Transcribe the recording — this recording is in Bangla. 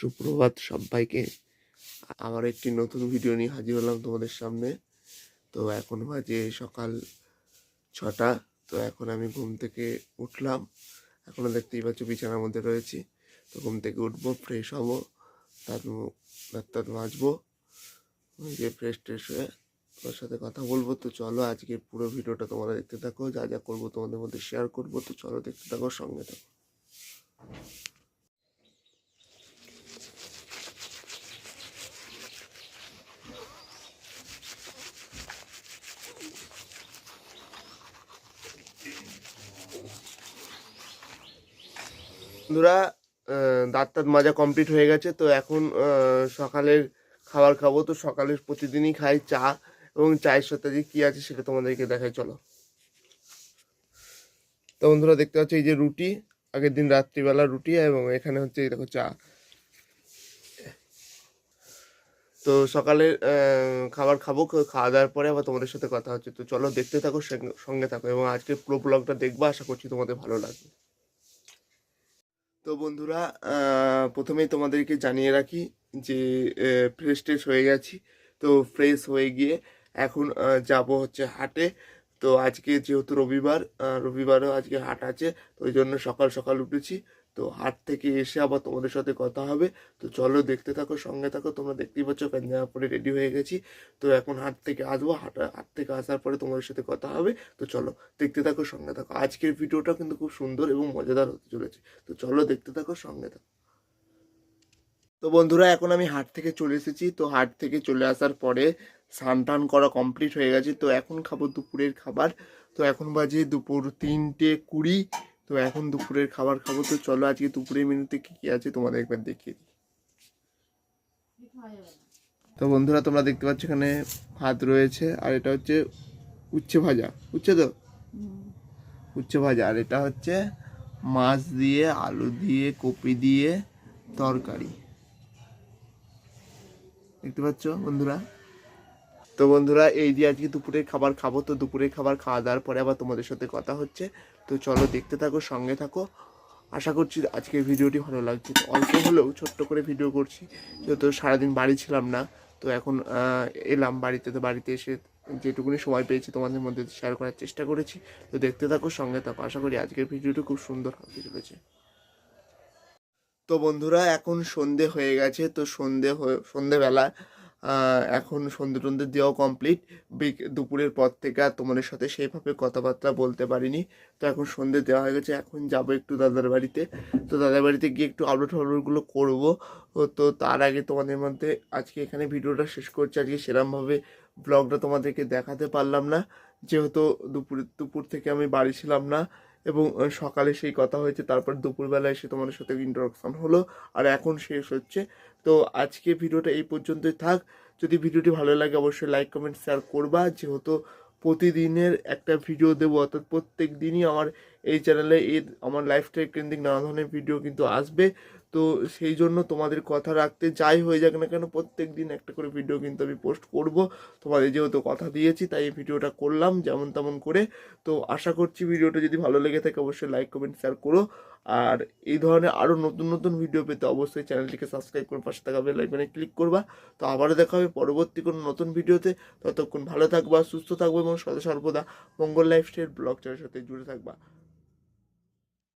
সুপ্রভাত সবাইকে। আবার একটি নতুন ভিডিও নিয়ে হাজির হলাম তোমাদের সামনে। তো এখন বাজে সকাল ছটা। তো এখন আমি ঘুম থেকে উঠলাম। এখনও দেখতেই পাচ্ছ বিছানার মধ্যে রয়েছি। তো ঘুম থেকে উঠবো ফ্রেশ হব তার দাঁত মাজবো। যে ফ্রেশ ট্রেশ হয়ে তোমার সাথে কথা বলব। তো চলো আজকে পুরো ভিডিওটা তোমরা দেখতে থাকো। যা যা করব তোমাদের মধ্যে শেয়ার করব। তো চলো দেখতে থাকো, সঙ্গে থাকো। বন্ধুরা দাঁত টাত মাজা কমপ্লিট হয়ে গেছে। তো এখন সকালের খাবার খাব। তো সকালে প্রতিদিনই খাই চা এবং চায়ের সাথে যে কী আছে সেটা তোমাদেরকে দেখাই, চলো। তো বন্ধুরা, দেখতে পাচ্ছ এই যে রুটি, আগের দিন রাত্রিবেলা রুটি এবং এখানে হচ্ছে দেখো চা। তো সকালে খাবার খাব খাওয়া দাওয়ার পরে আবার তোমাদের সাথে কথা হচ্ছে। তো চলো, দেখতে থাকো, সঙ্গে থাকো এবং আজকে পুরো ব্লগটা দেখব। আশা করছি তোমাদের ভালো লাগবে। তো বন্ধুরা প্রথমেই তোমাদেরকে জানিয়ে রাখি যে ফ্রেশ ট্রেশ হয়ে গেছি। তো ফ্রেশ হয়ে গিয়ে এখন যাব হচ্ছে হাটে। তো আজকে যেহেতু রবিবার রবিবারও আজকে হাট আছে, তো ওই জন্য সকাল সকাল উঠেছি। তো হাট থেকে এসে আবার তোমাদের সাথে কথা হবে। তো চলো দেখতে থাকো, সঙ্গে থাকো, তোমরা দেখতেই পাচ্ছ পাঞ্জামা পরে রেডি হয়ে গেছি। তো এখন হাট থেকে আসব, হাট হাট থেকে আসার পরে তোমাদের সাথে কথা হবে। তো চলো দেখতে থাকো, সঙ্গে থাকো। আজকের ভিডিওটা কিন্তু খুব সুন্দর এবং মজাদার হতে চলেছে। তো চলো দেখতে থাকো, সঙ্গে থাকো। তো বন্ধুরা, এখন আমি হাট থেকে চলে এসেছি। তো হাট থেকে চলে আসার পরে স্নান টান করা কমপ্লিট হয়ে গেছে। তো এখন খাব দুপুরের খাবার। তো এখন বাজে দুপুর তিনটে কুড়ি। তো এখন দুপুরের খাবার খাব। তো চলো আজকে দুপুরের মেনুতে কী কী আছে তোমাদের একবার দেখিয়ে দিই। তো বন্ধুরা, তোমরা দেখতে পাচ্ছ এখানে ভাত রয়েছে। আর এটা হচ্ছে উচ্ছে ভাজা। উচ্ছে তো? উচ্ছে ভাজা। আর এটা হচ্ছে মাছ দিয়ে, আলু দিয়ে, কপি দিয়ে তরকারি। দেখতে পাচ্ছ বন্ধুরা? তো বন্ধুরা, এই দিয়ে আজকে দুপুরের খাবার খাব। তো দুপুরের খাবার খাওয়া দাওয়ার পরে আবার তোমাদের সাথে কথা হচ্ছে। তো চলো দেখতে থাকো, সঙ্গে থাকো। আশা করছি আজকের ভিডিওটি ভালো লাগছে। অল্প হলেও ছোট্ট করে ভিডিও করছি। যেহেতু সারাদিন বাড়ি ছিলাম না, তো এখন এলাম বাড়িতে। তো বাড়িতে এসে যেটুকুনি সময় পেয়েছি তোমাদের মধ্যে শেয়ার করার চেষ্টা করেছি। তো দেখতে থাকো, সঙ্গে থাকো। আশা করি আজকের ভিডিওটি খুব সুন্দর হতে চলেছে। তো বন্ধুরা, এখন সন্ধে হয়ে গেছে, তো সন্ধে সন্ধেবেলা এখন সন্ধে টন্ধে দেওয়া কমপ্লিট দুপুরের পর থেকে আর তোমাদের সাথে সেইভাবে কথাবার্তা বলতে পারিনি। তো এখন সন্ধে দেওয়া হয়ে গেছে, এখন যাব একটু দাদার বাড়িতে। তো দাদার বাড়িতে গিয়ে একটু আপলোড আপলোডগুলো করব। তো তার আগে তোমাদের মধ্যে আজকে এখানে ভিডিওটা শেষ করছি। আজকে সেরমভাবে ব্লগটা তোমাদেরকে দেখাতে পারলাম না। যেহেতু দুপুর দুপুর থেকে আমি বাড়ি ছিলাম না এবং সকালে সেই কথা হয়েছে, তারপর দুপুরবেলা এসে তোমাদের সাথে ইন্টারাকশন হলো, আর এখন শেষ হচ্ছে। তো আজকে ভিডিওটা এই পর্যন্তই থাক। যদি ভিডিওটি ভালো লাগে, অবশ্যই লাইক কমেন্ট শেয়ার করবা। যেহেতু প্রতিদিনের একটা ভিডিও দেবো, অর্থাৎ প্রত্যেক দিনই আমার এই চ্যানেলে এই আমার লাইফস্টাইল কেন্দ্রিক নানা ধরনের ভিডিও কিন্তু আসবে। তো সেই জন্য তোমাদের কথা রাখতে যাই হয়ে যাক না কেন প্রত্যেক দিন একটা করে ভিডিও কিন্তু আমি পোস্ট করব। তোমাদের যেহেতু কথা দিয়েছি, তাই এই ভিডিওটা করলাম যেমন তেমন করে। তো আশা করছি ভিডিওটা যদি ভালো লেগে থাকে, অবশ্যই লাইক কমেন্ট শেয়ার করো। আর এই ধরনের আরও নতুন নতুন ভিডিও পেতে অবশ্যই চ্যানেলটিকে সাবস্ক্রাইব করে পাশে থাকা বেল আইকনে ক্লিক করবা। তো আবারও দেখা হবে পরবর্তী কোনো নতুন ভিডিওতে ততক্ষণ ভালো থাকবা, সুস্থ থাকব এবং সদা সর্বদা মঙ্গল লাইফস্টাইল ব্লগ চ্যানেলের সাথে জুড়ে থাকবা।